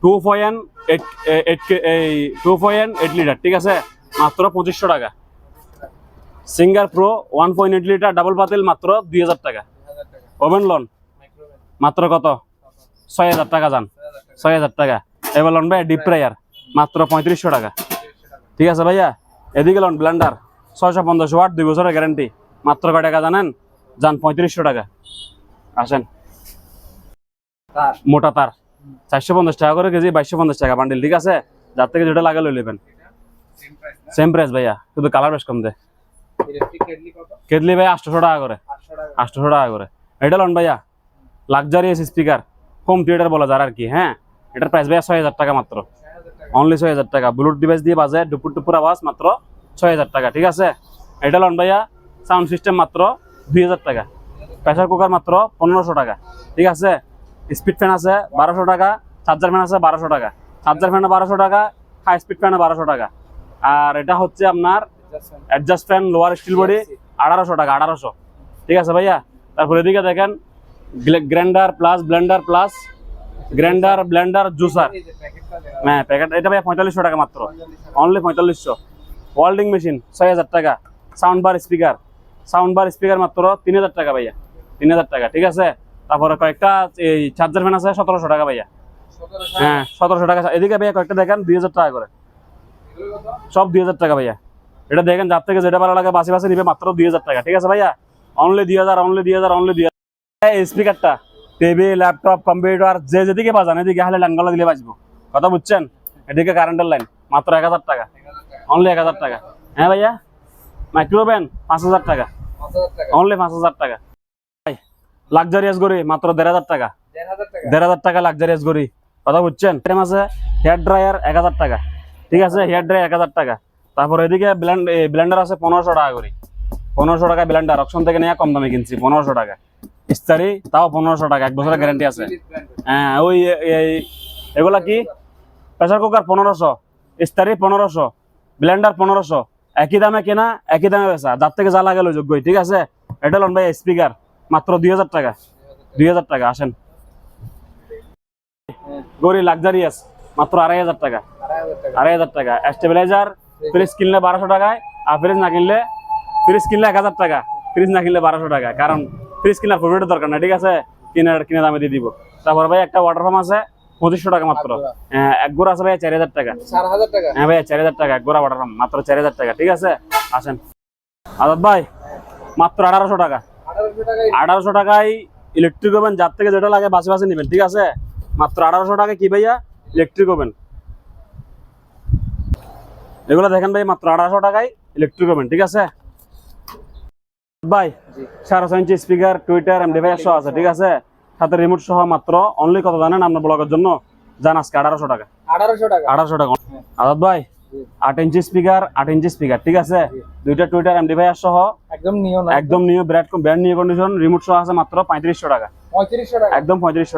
A: টু পয়েন্ট এইট এইট এই টু পয়েন্ট এইট লিটার ঠিক আছে? মাত্র পঁচিশশো টাকা। Singer pro one point eight litre double পাতিল, মাত্র দুই হাজার টাকা। ওভেন লোন মাত্র কত? ছয় হাজার টাকা যান। ছয় হাজার টাকা। এবার লোন ভাই ডিপ ফ্রায়ার মাত্র পঁয়ত্রিশশো টাকা। ঠিক আছে ভাইয়া? এদিকে লোন ব্লেন্ডার ছয়শো পঞ্চাশ ওয়াট, দুই বছরের গ্যারান্টি মাত্র কয় টাকা জানেন? যান পঁয়ত্রিশশো টাকা। আসেন। মোটা তার, চারশো পঞ্চাশ টাকা করে কেজি, বাইশশো পঞ্চাশ টাকা বান্ডিল ঠিক আছে? যার থেকে যেটা লাগে লই নেবেন।
B: সেম প্রাইস
A: ভাইয়া শুধু কালার বেশ কম দে।
B: কেটলি
A: ভাই, আটশোশো টাকা করে। আটশোশো টাকা করে। এটা লোন ভাইয়া লাক্সারিয়াস স্পিকার হোম থিয়েটার বলা যায় আর কি হ্যাঁ? এটার প্রাইস ভাইয়া ছয় হাজার টাকা মাত্র। অনলি ছয় হাজার টাকা। ব্লুটুথ ডিভাইস দিয়ে বাজে ডুপুর টুপুর আওয়াজ মাত্র ছয় হাজার টাকা, ঠিক আছে? এটা লন ভাইয়া সাউন্ড সিস্টেম মাত্র দুই হাজার টাকা। প্রেসার কুকার মাত্র পনেরোশো টাকা, ঠিক আছে? স্পিড ফ্যান আছে বারোশো টাকা চার্জার ফ্যান আছে বারোশো টাকা। চার্জার ফ্যানে বারোশো টাকা হাই স্পিড ফ্যানে বারোশো টাকা। আর এটা হচ্ছে আপনার adjust fan lower steel body আঠারোশো টাকা, আঠারোশো। ঠিক আছে ভাইয়া? তারপর এদিকে দেখেন grinder plus blender plus grinder blender juicer হ্যাঁ প্যাকেট এটা ভাই পঁয়তাল্লিশশো টাকা মাত্র। অনলি পঁয়তাল্লিশশো। ওয়াল্ডিং মেশিন ছয় হাজার টাকা। Sound bar speaker sound bar speaker মাত্র তিন হাজার টাকা ভাইয়া। তিন হাজার টাকা ঠিক আছে? তারপরে কয়েকটা এই চার্জার ফ্যান আছে সতেরোশো টাকা ভাইয়া। হ্যাঁ সতেরোশো টাকা। এদিকে ভাইয়া কয়েকটা দেখেন দুই হাজার টাকা করে। সব দুই হাজার টাকা ভাইয়া। এটা দেখেন যার থেকে যেটা ভালো লাগে বাসি বাসি নিবে মাত্র দুই হাজার টাকা ঠিক আছে ভাইয়া? অনলি দুই হাজার অনলি দুই হাজার অনলি দুই হাজার। স্পিকারটা টেবিল ল্যাপটপ, কম্পিউটার, যে যেদিকে বাজান, এদিকে হালে লাইনগুলো দিলে বাজবো। কথা বুঝছেন? এদিকে কারেন্টের লাইন মাত্র এক হাজার টাকা। অনলি এক হাজার টাকা। হ্যাঁ ভাইয়া? মাইক্রোওভেন পাঁচ হাজার টাকা। অনলি পাঁচ হাজার টাকা। লাক্সারিয়াস গড়ি মাত্র দেড় হাজার টাকা।
B: দেড় হাজার টাকা।
A: লাক্সারিয়াস গড়ি কথা বুঝছেন? ফ্রেম আছে হেয়ার ড্রায়ার এক হাজার টাকা। ঠিক আছে? হেয়ার ড্রায়ার এক হাজার টাকা। তারপর এদিকে ব্লেন্ড ব্লেন্ডার আছে পনেরোশো টাকা করে পনেরোশো টাকা ব্লেন্ডার অপশন থেকে নিয়ে কম দামে কিনছি, পনেরোশো টাকা। ইস্তারি, তাও পনেরোশো টাকা, এক বছরের গ্যারান্টি আছে। হ্যাঁ ওই এগুলা কি? প্রেসার কুকার পনেরোশো, ইস্তারি পনেরোশো ব্লেন্ডার পনেরোশো, একই দামে কেনা, একই দামে বেচা। যার থেকে যা লাগে যোগ্যই, ঠিক আছে? এটা লন ভাই স্পিকার মাত্র দুই হাজার টাকা, দুই হাজার টাকা, আসেন। গড়ি লাক্সারিয়াস মাত্র আড়াই হাজার টাকা।
B: আড়াই হাজার টাকা।
A: স্টেবিলাইজার ফ্রিজ কিনলে বারোশো টাকায়, আর ফ্রিজ না কিনলে ফ্রিজ কিনলে এক হাজার টাকা ফ্রিজ না কিনলে বারোশো টাকা। কারণ ফ্রিজ কিনার প্রফিটের দরকার না ঠিক আছে? কিনার কিনে দামে দিয়ে দিব। তারপর ভাই একটা ওয়াটার পাম্প আছে পঁচিশশো টাকা মাত্র। হ্যাঁ এক গোড়া আছে ভাই চার হাজার টাকা। হ্যাঁ ভাই চার হাজার টাকা এক গোড়া ওয়াটার পাম্প মাত্র চার হাজার টাকা ঠিক আছে? আসেন। আজাদ ভাই মাত্র আঠারোশো টাকা।
B: আঠারোশো টাকায়
A: ইলেকট্রিক ওভেন যার থেকে যেটা লাগে বাসে বাসে নেবেন ঠিক আছে? মাত্র আঠারোশো টাকা কি ভাইয়া? ইলেকট্রিক ওভেন এগুলো দেখেন ভাই মাত্র আঠারোশো টাকায় ইলেকট্রিক ওভেন ঠিক আছে? ভাই। ইঞ্চি স্পিকার টুইটার আছে ঠিক আছে? সাথে রিমোট সহ মাত্র অনলি কত জানেন আপনার ব্লগের জন্য? জান আজকে আঠারোশো টাকা।
B: আঠারোশো টাকা।
A: আঠারোশো টাকা।
B: হ্যাঁ।
A: আজাদ ভাই। আট ইঞ্চি স্পিকার আট ইঞ্চি স্পিকার ঠিক আছে? দুইটা টুইটার এম ডিভাইস সহ।
B: একদম নিও
A: একদম new brand brand new condition remote সহ আছে মাত্র পঁয়ত্রিশশো টাকা।
B: পঁয়ত্রিশশো টাকা।
A: একদম পঁয়ত্রিশশো